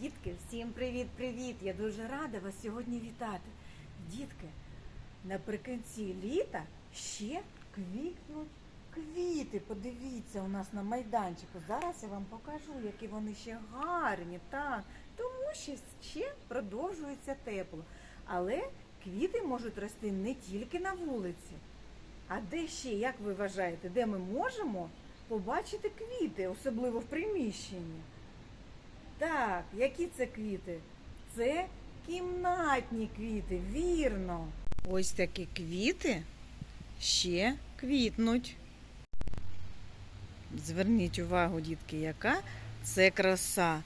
Дітки, всім привіт-привіт! Я дуже рада вас сьогодні вітати. Дітки, наприкінці літа ще квітнуть квіти. Подивіться у нас на майданчику. Зараз я вам покажу, які вони ще гарні, так, тому що ще продовжується тепло. Але квіти можуть рости не тільки на вулиці, а де ще, як ви вважаєте, де ми можемо побачити квіти, особливо в приміщенні? Так, які це квіти? Це кімнатні квіти, вірно. Ось такі квіти ще квітнуть. Зверніть увагу, дітки, яка це краса.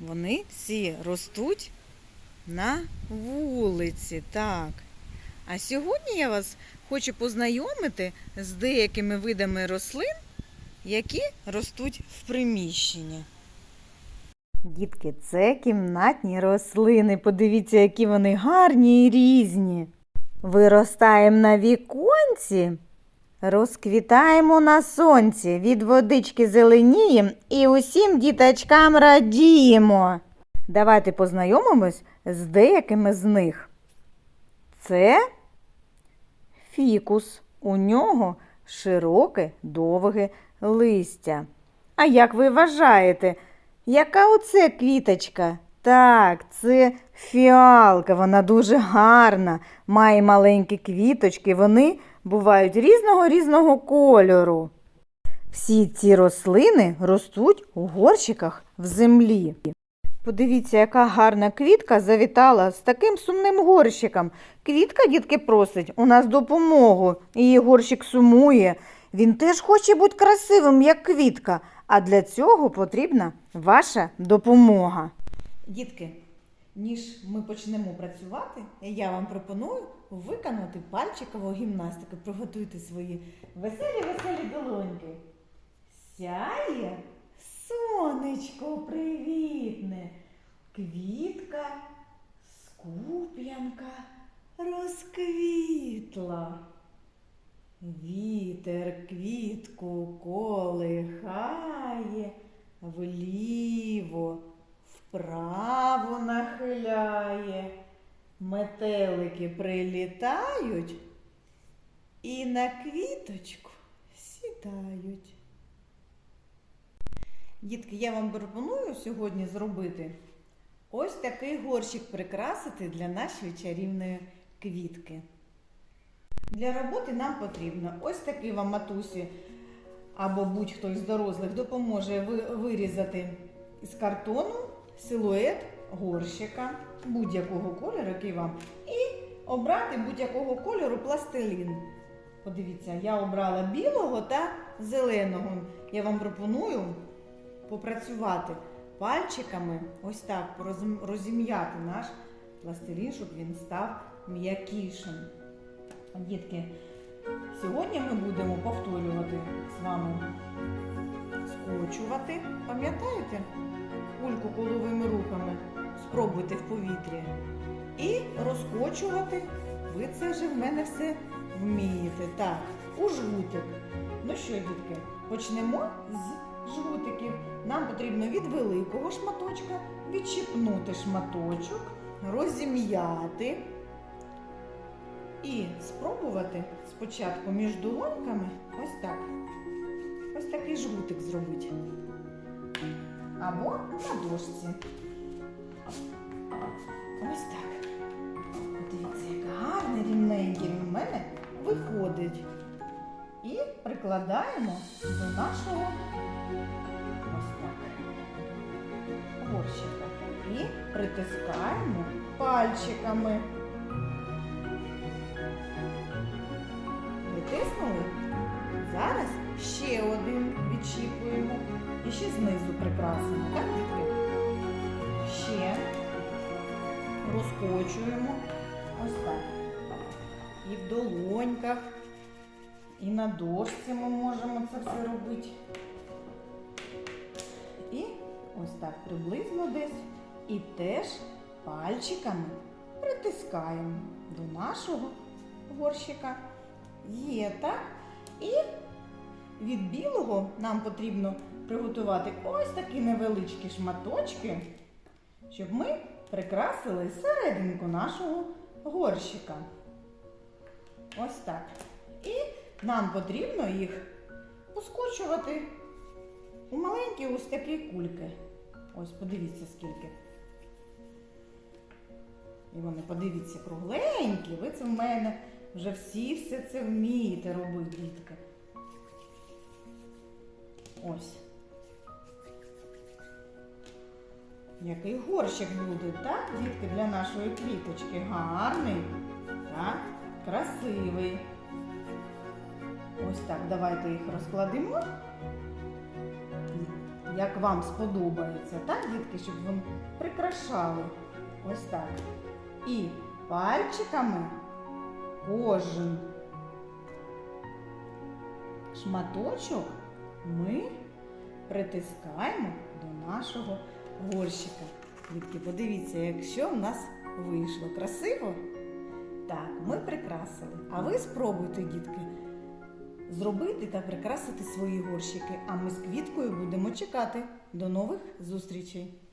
Вони всі ростуть на вулиці. Так. А сьогодні я вас хочу познайомити з деякими видами рослин, які ростуть в приміщенні. Дітки, це кімнатні рослини. Подивіться, які вони гарні і різні. Виростаємо на віконці, розквітаємо на сонці, від водички зеленіємо і усім діточкам радіємо. Давайте познайомимось з деякими з них. Це фікус. У нього широке довге листя. А як ви вважаєте, яка оце квіточка? Так, це фіалка, вона дуже гарна, має маленькі квіточки, вони бувають різного різного кольору. Всі ці рослини ростуть у горщиках в землі. Подивіться, яка гарна квітка завітала з таким сумним горщиком. Квітка, дітки, просить у нас допомогу. Її горщик сумує. Він теж хоче бути красивим, як квітка, а для цього потрібна ваша допомога. Дітки, ніж ми почнемо працювати, я вам пропоную виконати пальчикову гімнастику. Приготуйте свої веселі-веселі долоньки. Сяє сонечко привітне, квітка, скуп'янка розквітла. Вітер квітку колихає, вліво, вправо нахиляє. Метелики прилітають і на квіточку сідають. Дітки, я вам пропоную сьогодні зробити ось такий горщик прикрасити для нашої чарівної квітки. Для роботи нам потрібно ось такий вам матусі або будь-хто із дорослих допоможе вирізати із картону силует горщика будь-якого кольору, який вам, і обрати будь-якого кольору пластилін. Подивіться, я обрала білого та зеленого. Я вам пропоную попрацювати пальчиками, ось так розім'яти наш пластилін, щоб він став м'якішим. Дітки, сьогодні ми будемо повторювати з вами скочувати. Пам'ятаєте? Кульку коловими руками спробуйте в повітрі. І розкочувати. Ви це вже в мене все вмієте. Так, у жгутик. Ну що, дітки, почнемо з жгутиків. Нам потрібно від великого шматочка відчіпнути шматочок, розім'яти. І спробувати спочатку між долоньками ось так. Ось такий жгутик зробити. Або на дошці. Ось так. Дивіться, як гарний рівненький в мене виходить. І прикладаємо до нашого ось так горщика. І притискаємо пальчиками. Притиснули. Зараз ще один відчіпуємо. І ще знизу прикрасимо. Так, дітки? Ще розкочуємо. Ось так. І в долоньках, і на дошці ми можемо це все робити. Ось так приблизно десь. І теж пальчиками притискаємо до нашого горщика. Є так. І від білого нам потрібно приготувати ось такі невеличкі шматочки, щоб ми прикрасили серединку нашого горщика. Ось так. І нам потрібно їх поскочувати у маленькі ось такі кульки. Ось, подивіться скільки. І вони, подивіться, кругленькі. Ви це в мене вже всі все це вмієте робити, дітки. Ось. Який горщик буде, так, дітки, для нашої квіточки? Гарний, так, красивий. Ось так, давайте їх розкладемо. Як вам сподобається, так, дітки, щоб вони прикрашали. Ось так. І пальчиками кожен шматочок ми притискаємо до нашого горщика. Дітки, подивіться, якщо в нас вийшло красиво. Так, ми прикрасили. А ви спробуйте, дітки, зробити та прикрасити свої горщики. А ми з квіткою будемо чекати. До нових зустрічей!